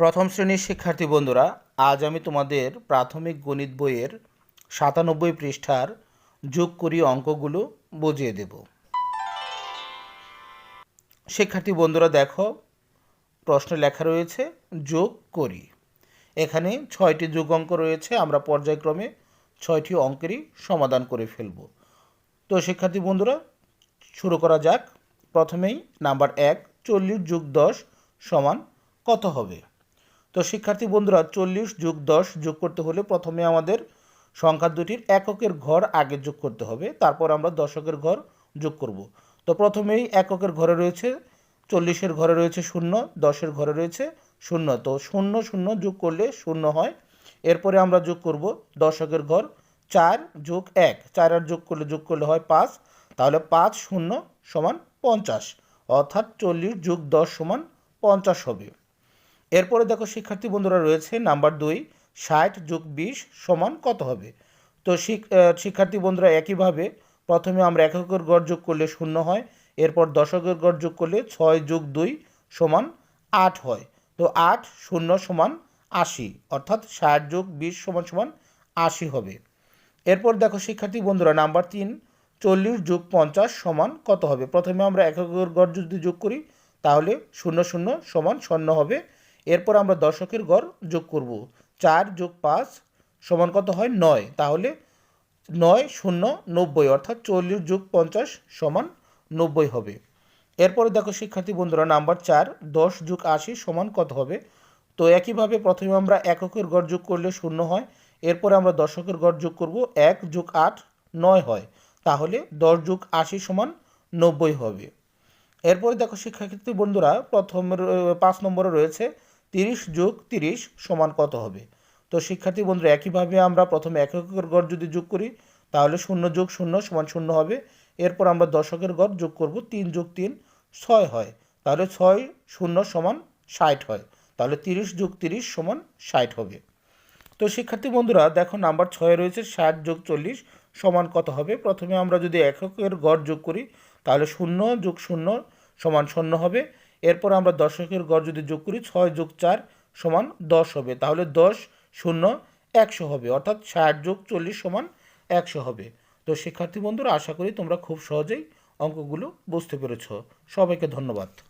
প্রথম শ্রেণির শিক্ষার্থী বন্ধুরা, আজ আমি তোমাদের প্রাথমিক গণিত বইয়ের সাতানব্বই পৃষ্ঠার যোগ করি অঙ্কগুলো বুঝিয়ে দেব। শিক্ষার্থী বন্ধুরা, দেখো, প্রশ্নে লেখা রয়েছে, যোগ করি। এখানে ছয়টি যোগ অঙ্ক রয়েছে, আমরা পর্যায়ক্রমে ছয়টি অঙ্কেরই সমাধান করে ফেলব। তো শিক্ষার্থী বন্ধুরা, শুরু করা যাক। প্রথমেই নাম্বার এক, চল্লিশ যোগ দশ সমান কত হবে? তো শিক্ষার্থী বন্ধুরা, চল্লিশ যোগ দশ যোগ করতে হলে প্রথমে আমাদের সংখ্যা দুটির এককের ঘর আগে যোগ করতে হবে, তারপর আমরা দশকের ঘর যোগ করব। তো প্রথমেই এককের ঘরে রয়েছে, চল্লিশের ঘরে রয়েছে শূন্য, দশের ঘরে রয়েছে শূন্য। তো শূন্য শূন্য যোগ করলে শূন্য হয়। এরপরে আমরা যোগ করব দশকের ঘর চার যোগ এক। চার আর যোগ করলে যোগ করলে হয় পাঁচ। তাহলে পাঁচ শূন্য সমান পঞ্চাশ। অর্থাৎ চল্লিশ যোগ দশ সমান পঞ্চাশ হবে। এরপরে দেখো শিক্ষার্থী বন্ধুরা রয়েছে, নাম্বার দুই, ষাট যোগ বিশ সমান কত হবে? তো শিক্ষার্থী বন্ধুরা একইভাবে প্রথমে আমরা এককের গড় যোগ করলে শূন্য হয়, এরপর দশকের গড় যোগ করলে ছয় যোগ দুই সমান আট হয়। তো আট শূন্য সমান আশি, অর্থাৎ ষাট যোগ বিশ সমান সমান আশি হবে। এরপর দেখো শিক্ষার্থী বন্ধুরা, নাম্বার তিন, চল্লিশ যোগ পঞ্চাশ সমান কত হবে? প্রথমে আমরা এককের গড় যদি যোগ করি, তাহলে শূন্য শূন্য সমান শূন্য হবে এরপর আমরা দশকের গড় যোগ করব। চার যোগ পাঁচ সমান কত হয়? নয়। তাহলে নয় শূন্য নব্বই, অর্থাৎ চল্লিশ যোগ পঞ্চাশ সমান নব্বই হবে। এরপরে দেখো, শিক্ষার্থী বন্ধুরা, নাম্বার চার, দশ যোগ আশি সমান কত হবে? তো একইভাবে প্রথমে আমরা এককের গড় যোগ করলে শূন্য হয়। এরপরে আমরা দশকের গড় যোগ করব, এক যোগ আট নয় হয়। তাহলে দশ যোগ আশি সমান নব্বই হবে। এরপরে দেখো, শিক্ষার্থী বন্ধুরা, প্রথম পাঁচ নম্বরে রয়েছে তিরিশ যোগ তিরিশ সমান কত হবে? তো শিক্ষার্থী বন্ধুরা, একইভাবে আমরা প্রথমে এককের গড় যদি যোগ করি, তাহলে শূন্য যোগ শূন্য সমান শূন্য হবে। এরপর আমরা দশকের গড় যোগ করব, তিন যোগ তিন ছয় হয়। তাহলে ছয় শূন্য সমান ষাট হয়। তাহলে তিরিশ যোগ তিরিশ সমান ষাট হবে। তো শিক্ষার্থী বন্ধুরা, দেখো নাম্বার ছয়ে রয়েছে, ষাট যোগ চল্লিশ সমান কত হবে? প্রথমে আমরা যদি এককের গড় যোগ করি, তাহলে শূন্য যোগ শূন্য সমান শূন্য হবে। এরপর আমরা দশকের গড় যদি যোগ করি, ছয় যোগ চার সমান দশ হবে। তাহলে দশ শূন্য একশো হবে। অর্থাৎ ষাট যোগ চল্লিশ সমান একশো হবে। তো শিক্ষার্থী বন্ধুরা, আশা করি তোমরা খুব সহজেই অঙ্কগুলো বুঝতে পেরেছ। সবাইকে ধন্যবাদ।